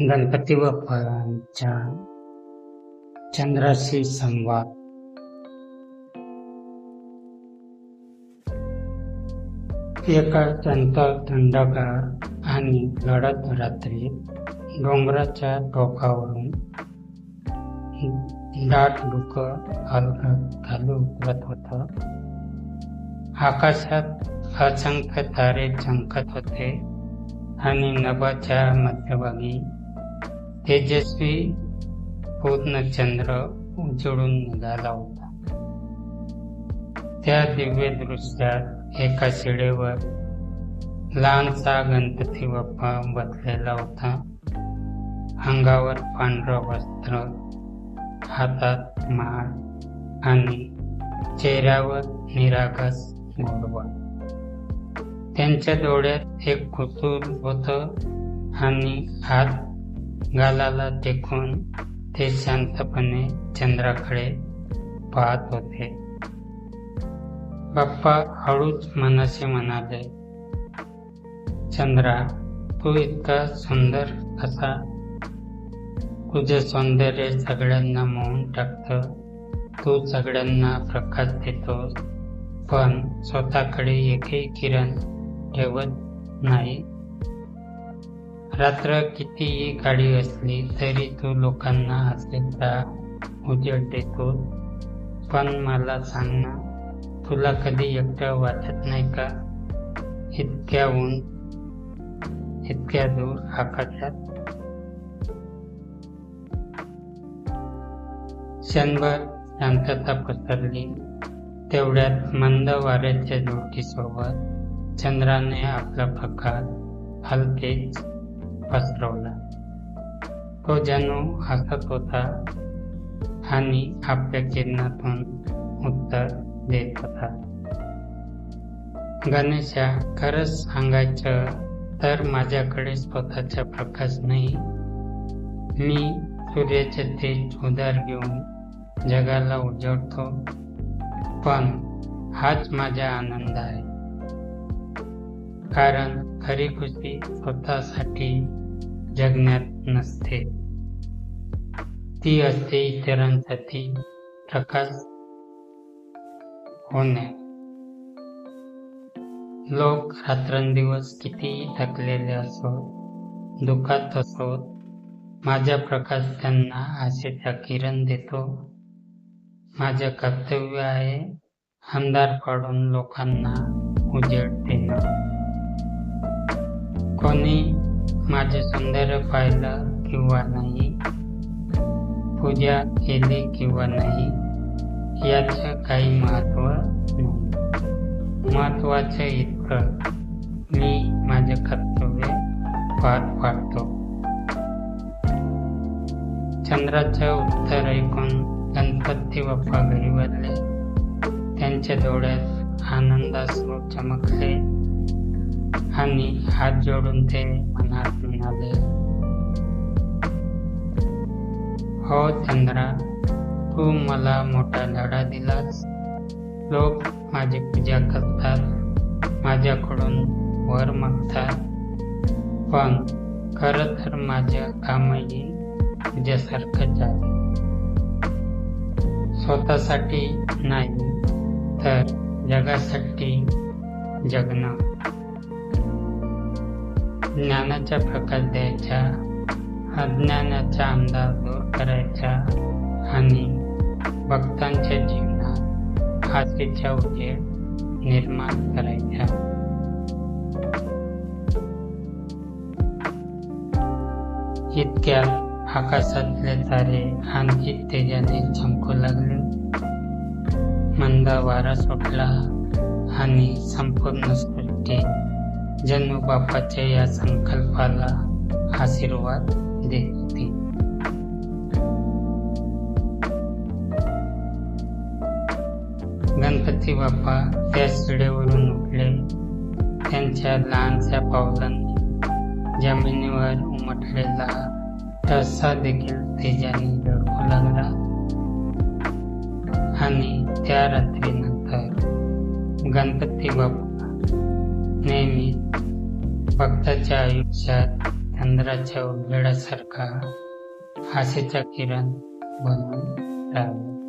गणपती बाप्पांच्या चंद्राशी संवाद. एका अत्यंत थंडगार आणि गडद रात्री डोंगराच्या टोकावरून दाट डुक अलगद खाली उतरत होत. आकाशात असंख्य तारे चमकत होते आणि नभाच्या मध्यभागी तेजस्वी पूर्णचंद्र उजळून निघाला होता. त्या दिव्य दृश्यात एका शिडेवर लहानसा गणपती बाप्पा बसलेला होता. अंगावर पांढरं वस्त्र हातात माळ आणि चेहऱ्यावर निरागस गोडवा. त्यांच्या डोळ्यात एक कुसूर होत आणि हात गालाला टेकून ते शांतपणे चंद्राकडे पाहत होते. बाप्पा हळूच मनाशी म्हणाले चंद्रा तू इतका सुंदर कसा? तुझे सौंदर्य सगळ्यांना मोहून टाकत. तू सगळ्यांना प्रकाश देतोस. पण स्वतःकडे एकही किरण ठेवत नाही. रात्र कितीही काळी असली तरी तो लोकांना हसायचा उजेड देतो. पण मला सांग ना तुला कधी एकटं वाटत नाही का? इतक्या ऊन इतक्या दूर आकाशात. क्षणभर शांतता पसरली. तेवढ्यात मंद वाऱ्याच्या झुळकीसोबत चंद्राने आपला प्रकार हलकेच पसरवला. तो जणू हसत होता आणि आपल्या चिन्हातून उत्तर देत होता. गणेशा खरंच सांगायचं तर माझ्याकडे स्वतःचा प्रकाश नाही. मी सूर्याचे तेज उदार घेऊन जगाला उजवतो पण हाच माझा आनंद आहे. कारण खरी खुशी स्वतःसाठी जगण्यात नसते ती असते इतरांसाठी प्रकाश होणे। लोक रात्रंदिवस कितीही थकलेले असो दुःखात असोत माझा प्रकाश त्यांना आशेचा किरण देतो। माझे कर्तव्य आहे अंधार पाडून लोकांना उजेड देणं। कोणी माझे सौंदर्य पाहिलं किंवा नाही पूजा केली किंवा नाही याचं काही महत्त्व नाही. महत्वाचं इतकं मी माझे कर्तव्य पार पाडतो. चंद्राचं उत्तर ऐकून गणपती बाप्पा घरी बदले त्यांच्या डोळ्यात आनंदाश्रू चमकले. आणि हात जोडून ते मनात म्हणाले. हो चंद्रा तू मला मोठा धडा दिलास. लोक माझी पूजा करतात माझ्याकडून वर मागतात. पण खरं तर माझ्या कामही तुझ्यासारखंच आहे स्वतःसाठी नाही तर जगासाठी जगणं. ज्ञानाचा प्रकाश द्यायचा अज्ञानाचा अंदाज दूर करायचा आणि भक्तांच्या जीवनात आशेचा उजेड निर्माण करायचा इतक्या आकाशातले तारे आणखी तेजाने चमकू लागले. मंद वारा सुटला आणि संपूर्ण सृष्टी जन्म बापाच्या या संकल्पाला आशीर्वाद देत. होते गणपती बाप्पा त्या शिडेवरून उठले. त्यांच्या लहानशा पावलांनी जमिनीवर उमटलेला ठसा देखील तेजाने झळकू लागला. आणि त्या रात्रीनंतर गणपती बाप्पा नेहमी भक्ताच्या आयुष्यात चंद्राच्या उजेडासारखा आशेचा किरण बनून राहावे.